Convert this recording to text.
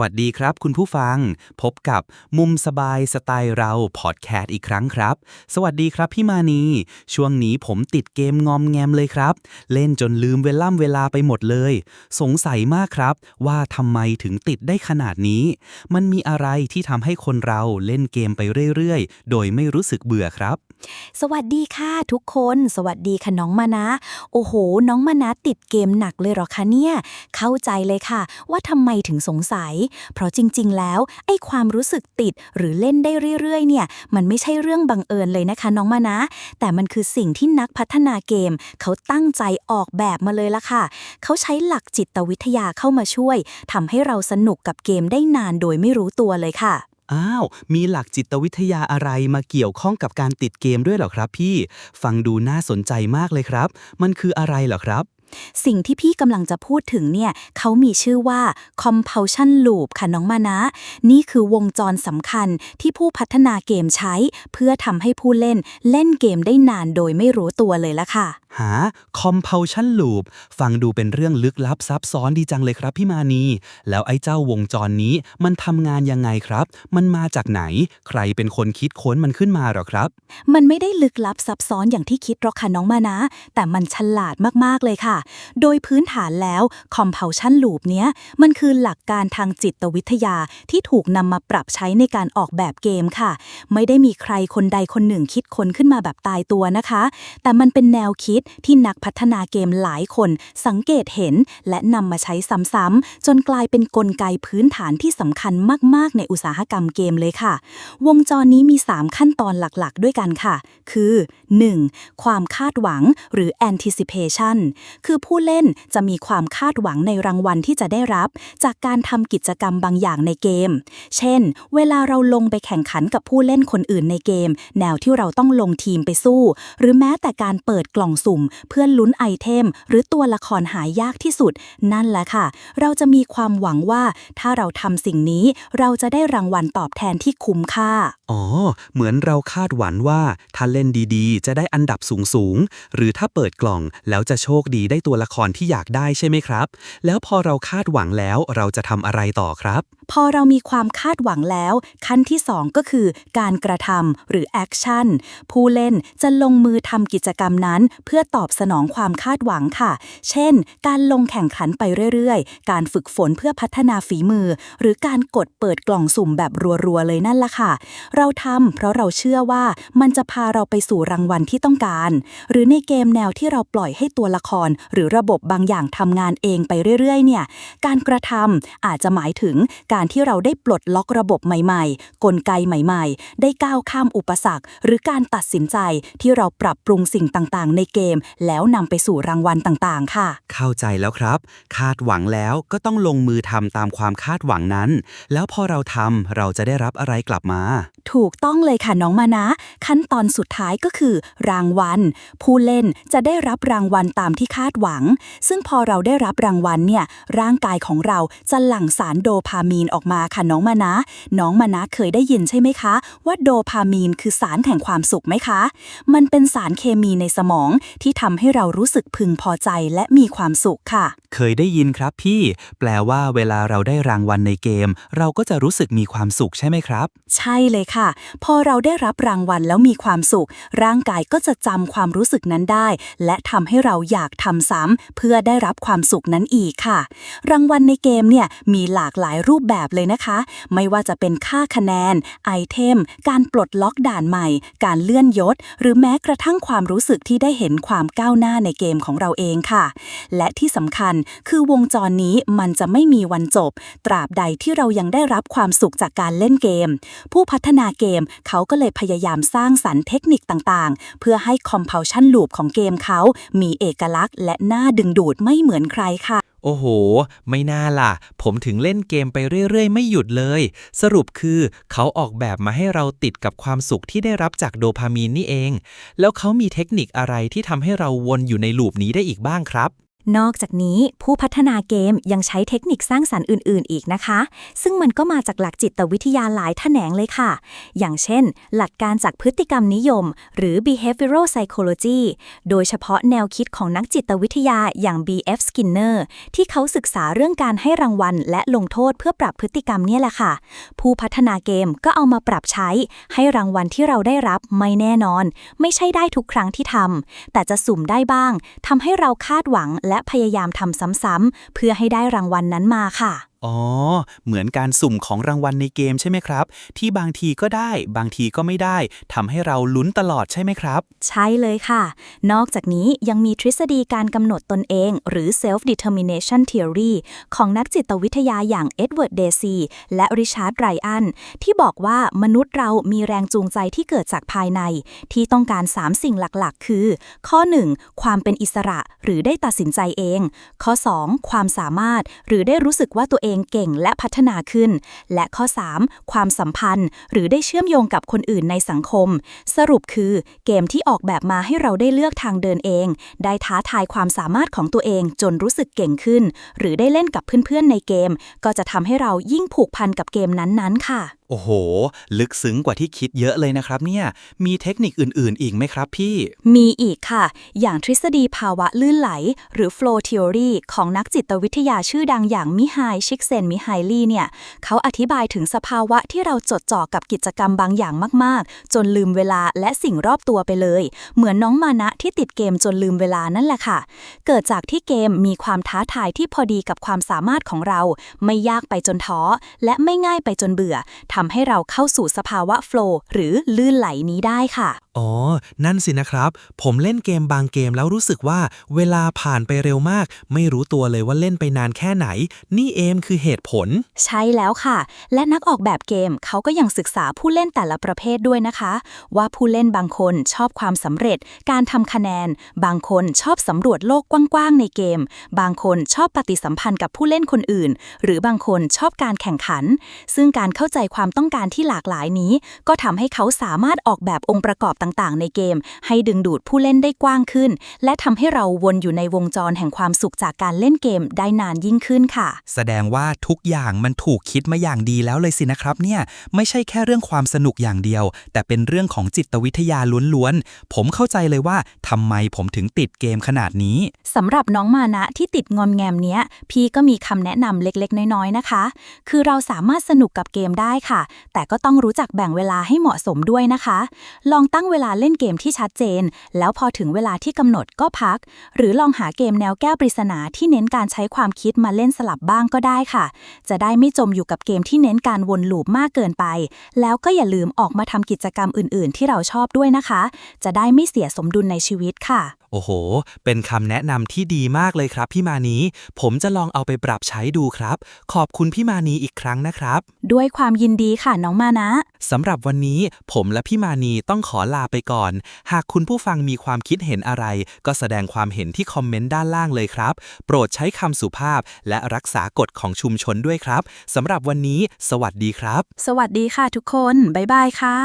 วัสดีครับคุณผู้ฟัง พบกับมุมสบายสไตล์เราพอดแคสต์อีกครั้งครับ สวัสดีครับพี่มานีช่วงนี้ผมติดเกมงอมแงมเลยครับ เล่นจนลืมเวล่ำเวลาไปหมดเลย สงสัยมากครับ ว่าทำไมถึงติดได้ขนาดนี้ มันมีอะไรที่ทำให้คนเราเล่นเกมไปเรื่อยๆ โดยไม่รู้สึกเบื่อครับ สวัสดีค่ะทุกคน สวัสดีค่ะน้องมานะ โอ้โห น้องมานะติดเกมหนักเลยเหรอคะเนี่ย เข้าใจเลยค่ะ ว่าทำไมถึงสงสัย เพราะจริง ๆ แล้วไอ้ความรู้สึกติดหรือเล่นได้เรื่อย ๆ เนี่ย มันไม่ใช่เรื่องบังเอิญเลยนะคะ น้องมานะ แต่มันคือสิ่งที่นักพัฒนาเกม เขาตั้งใจออกแบบมาเลยละค่ะ เขาใช้หลักจิตวิทยาเข้ามาช่วยทำให้เราสนุกกับเกมได้นานโดยไม่รู้ตัวเลยค่ะ อ้าว มีหลักจิตวิทยาอะไรมาเกี่ยวข้องกับการติดเกมด้วยเหรอครับพี่ ฟังดูน่าสนใจมากเลยครับ มันคืออะไรเหรอครับ สิ่งที่พี่กำลังจะพูดถึงเนี่ยเขามีชื่อว่า compulsion loop ค่ะน้องมานะ นี่คือวงจรสำคัญที่ผู้พัฒนาเกมใช้ เพื่อทำให้ผู้เล่นเล่นเกมได้นานโดยไม่รู้ตัวเลยละค่ะ หา compulsion loop ฟังดูเป็นเรื่องลึกลับซับซ้อนดีจังเลยครับพี่มานี แล้วไอ้เจ้าวงจรนี้มันทำงานยังไงครับ มันมาจากไหน ใครเป็นคนคิดค้นมันขึ้นมาหรอครับ มันไม่ได้ลึกลับซับซ้อนอย่างที่คิดหรอกค่ะน้องมานะ แต่มันฉลาดมากๆเลยค่ะ โดยพื้นฐานแล้ว compulsion loop เนี้ยมันคือหลักการทางจิตวิทยาที่ถูกนำมาปรับใช้ในการออกแบบเกมค่ะ ไม่ได้มีใครคนใดคนหนึ่งคิดค้นขึ้นมาแบบตายตัวนะคะ แต่มันเป็นแนวคิดที่นักพัฒนาเกมหลายคนสังเกตเห็น และนำมาใช้ซ้ำๆจนกลายเป็นกลไกพื้นฐานที่สำคัญมาก ๆ ในอุตสาหกรรมเกมเลยค่ะ วงจรนี้มี 3 ขั้นตอนหลักๆ ด้วยกันค่ะ คือ 1. ความคาดหวังหรือ anticipation คือผู้เล่นจะมีความคาดหวังในรางวัลที่จะได้รับ จากการทำกิจกรรมบางอย่างในเกม เช่น เวลาเราลงไปแข่งขันกับผู้เล่นคนอื่นในเกม แนวที่เราต้องลงทีมไปสู้ หรือแม้แต่การเปิดกล่องสุ่มเพื่อลุ้นไอเทม หรือตัวละครหายากที่สุด นั่นแหละค่ะ เราจะมีความหวังว่าถ้าเราทำสิ่งนี้ เราจะได้รางวัลตอบแทนที่คุ้มค่า อ๋อ เหมือนเราคาดหวังว่า ถ้าเล่นดีๆ จะได้อันดับสูงๆ หรือถ้าเปิดกล่องแล้วจะโชคดีได้ตัวละครที่อยากได้ใช่ไหมครับ แล้วพอเราคาดหวังแล้วเราจะทำอะไรต่อครับ พอเรามีความคาดหวังแล้ว ขั้นที่ 2 ก็คือการกระทำหรือ action ผู้เล่นจะลงมือทำกิจกรรมนั้นเพื่อื่อตอบสนองความคาดหวังค่ะ เช่น การลงแข่งขันไปเรื่อยๆ การฝึกฝนเพื่อพัฒนาฝีมือ หรือการกดเปิดกล่องสุ่มแบบรัวๆเลยนั่นละค่ะ เราทำเพราะเราเชื่อว่ามันจะพาเราไปสู่รางวัลที่ต้องการ หรือในเกมแนวที่เราปล่อยให้ตัวละคร หรือระบบบางอย่างทำงานเองไปเรื่อยๆ เนี่ย การกระทำอาจจะหมายถึงการที่เราได้ปลดล็อกระบบใหม่ๆ กลไกใหม่ ๆ ได้ก้าวข้ามอุปสรรค หรือการตัดสินใจที่เราปรับปรุงสิ่งต่างๆ ในเกมแล้วนำไปสู่รางวัลต่างๆ ค่ะ เข้าใจแล้วครับ คาดหวังแล้วก็ต้องลงมือทำตามความคาดหวังนั้น แล้วพอเราทำเราจะได้รับอะไรกลับมา ถูกต้องเลยค่ะน้องมานะ ขั้นตอนสุดท้ายก็คือ รางวัล ผู้เล่นจะได้รับรางวัลตามที่คาดหวัง ซึ่งพอเราได้รับรางวัลเนี่ยร่างกายของเราจะหลั่งสารโดพามีนออกมาค่ะน้องมานะ น้องมานะเคยได้ยินใช่ไหมคะ ว่าโดพามีนคือสารแห่งความสุขไหมคะ มันเป็นสารเคมีในสมองที่ทำให้เรารู้สึกพึงพอใจและมีความสุขค่ะ เคยได้ยินครับพี่ แปลว่าเวลาเราได้รางวัลในเกม เราก็จะรู้สึกมีความสุขใช่ไหมครับ ใช่เลยค่ะ พอเราได้รับรางวัลแล้วมีความสุข ร่างกายก็จะจำความรู้สึกนั้นได้ และทำให้เราอยากทำซ้ำเพื่อได้รับความสุขนั้นอีกค่ะ รางวัลในเกมเนี่ยมีหลากหลายรูปแบบเลยนะคะ ไม่ว่าจะเป็นค่าคะแนน ไอเทม การปลดล็อกด่านใหม่ การเลื่อนยศ หรือแม้กระทั่งความรู้สึกที่ได้เห็นความก้าวหน้าในเกมของเราเองค่ะ และที่สำคัญคือวงจรนี้มันจะไม่มีวันจบ ตราบใดที่เรายังได้รับความสุขจากการเล่นเกม ผู้พัฒนาเกม เขาก็เลยพยายามสร้างสรรค์เทคนิคต่างๆ เพื่อให้ compulsion loop ของเกมเขา มีเอกลักษณ์ และน่าดึงดูดไม่เหมือนใครค่ะ โอ้โห ไม่น่าล่ะ ผมถึงเล่นเกมไปเรื่อย ๆ ไม่หยุดเลย สรุปคือเขาออกแบบมาให้เราติดกับความสุขที่ได้รับจากโดพามีนนี่เอง แล้วเขามีเทคนิคอะไรที่ทำให้เราวนอยู่ในลูปนี้ได้อีกบ้างครับ นอกจากนี้ผู้พัฒนาเกมยังใช้เทคนิคสร้างสรรค์อื่น ๆ อีกนะคะ ซึ่งมันก็มาจากหลักจิตวิทยาหลายแขนงเลยค่ะ อย่างเช่น หลักการจากพฤติกรรมนิยม หรือ behavioral psychology โดยเฉพาะแนวคิดของนักจิตวิทยาอย่าง B.F. Skinner ที่เขาศึกษาเรื่องการให้รางวัล และลงโทษเพื่อปรับพฤติกรรมเนี่ยแหละค่ะ ผู้พัฒนาเกมก็เอามาปรับใช้ ให้รางวัลที่เราได้รับไม่แน่นอน ไม่ใช่ได้ทุกครั้งที่ทำแต่จะสุ่มได้บ้างทำให้เราคาดหวังและและพยายามทำซ้ำๆเพื่อให้ได้รางวัลนนั้นมาค่ะ อ๋อ เหมือนการสุ่มของรางวัลในเกมใช่ไหมครับ ที่บางทีก็ได้ บางทีก็ไม่ได้ทำให้เราลุ้นตลอดใช่ไหมครับ ใช่เลยค่ะ นอกจากนี้ยังมีทฤษฎีการกำหนดตนเอง หรือ self determination theory ของนักจิตวิทยาอย่างเอ็ดเวิร์ดเดซีและริชาร์ดไรอันที่บอกว่ามนุษย์เรามีแรงจูงใจที่เกิดจากภายใน ที่ต้องการ 3 สิ่งหลักๆ คือ ข้อ 1 ความเป็นอิสระหรือได้ตัดสินใจเอง ข้อ 2 ความสามารถหรือได้รู้สึกว่าตัวเองเก่งและพัฒนาขึ้น และข้อ 3 ความสัมพันธ์ หรือได้เชื่อมโยงกับคนอื่นในสังคม สรุปคือเกมที่ออกแบบมาให้เราได้เลือกทางเดินเอง ได้ท้าทายความสามารถของตัวเองจนรู้สึกเก่งขึ้น หรือได้เล่นกับเพื่อนๆในเกม ก็จะทำให้เรายิ่งผูกพันกับเกมนั้นๆ ค่ะโอ้โห ลึกซึ้งกว่าที่คิดเยอะเลยนะครับเนี่ย มีเทคนิคอื่นๆ อีกไหมครับพี่ มีอีกค่ะ อย่างทฤษฎีภาวะลื่นไหล หรือ flow theory ของนักจิตวิทยาชื่อดังอย่างมิไฮชิกเซนมิไฮลีเนี่ย เขาอธิบายถึงสภาวะที่เราจดจ่อกับกิจกรรมบางอย่างมากๆ จนลืมเวลาและสิ่งรอบตัวไปเลย เหมือนน้องมานะที่ติดเกมจนลืมเวลานั่นแหละค่ะ เกิดจากที่เกมมีความท้าทายที่พอดีกับความสามารถของเรา ไม่ยากไปจนท้อและไม่ง่ายไปจนเบื่อทำให้เราเข้าสู่สภาวะโฟล์หรือลื่นไหลนี้ได้ค่ะ อ๋อ นั่นสินะครับ ผมเล่นเกมบางเกมแล้วรู้สึกว่า เวลาผ่านไปเร็วมาก ไม่รู้ตัวเลยว่าเล่นไปนานแค่ไหน นี่เอมคือเหตุผล ใช่แล้วค่ะ และนักออกแบบเกมเขาก็ยังศึกษาผู้เล่นแต่ละประเภทด้วยนะคะ ว่าผู้เล่นบางคนชอบความสำเร็จ การทำคะแนน บางคนชอบสำรวจโลกกว้างๆในเกม บางคนชอบปฏิสัมพันธ์กับผู้เล่นคนอื่น หรือบางคนชอบการแข่งขัน ซึ่งการเข้าใจความต้องการที่หลากหลายนี้ ก็ทำให้เขาสามารถออกแบบองค์ประกอบต่างๆ ในเกม ให้ดึงดูดผู้เล่นได้กว้างขึ้น และทำให้เราวนอยู่ในวงจรแห่งความสุขจากการเล่นเกมได้นานยิ่งขึ้นค่ะ แสดงว่าทุกอย่างมันถูกคิดมาอย่างดีแล้วเลยสินะครับเนี่ยไม่ใช่แค่เรื่องความสนุกอย่างเดียว แต่เป็นเรื่องของจิตวิทยาล้วนๆผมเข้าใจเลยว่าทำไมผมถึงติดเกมขนาดนี้สำหรับน้องมานะที่ติดงอมแงมเนี้ย พี่ก็มีคำแนะนำเล็กๆ น้อยๆนะคะ คือเราสามารถสนุกกับเกมได้ค่ะ แต่ก็ต้องรู้จักแบ่งเวลาให้เหมาะสมด้วยนะคะ ลองตั้งเวลาเล่นเกมที่ชัดเจน แล้วพอถึงเวลาที่กำหนดก็พัก หรือลองหาเกมแนวแก้วปริศนาที่เน้นการใช้ความคิดมาเล่นสลับบ้างก็ได้ค่ะ จะได้ไม่จมอยู่กับเกมที่เน้นการวนลูปมากเกินไป แล้วก็อย่าลืมออกมาทำกิจกรรมอื่น ๆ ที่เราชอบด้วยนะคะ จะได้ไม่เสียสมดุลในชีวิตค่ะ โอ้โห เป็นคำแนะนำที่ดีมากเลยครับพี่มานีผมจะลองเอาไปปรับใช้ดูครับ ขอบคุณพี่มานีอีกครั้งนะครับ ด้วยความยินดีค่ะน้องมานะสำหรับวันนี้ผมและพี่มานีต้องขอลาไปก่อน หากคุณผู้ฟังมีความคิดเห็นอะไร ก็แสดงความเห็นที่คอมเมนต์ด้านล่างเลยครับ โปรดใช้คำสุภาพ และรักษากฎของชุมชนด้วยครับสำหรับวันนี้ สวัสดีครับ สวัสดีค่ะทุกคน บ๊ายบายค่ะ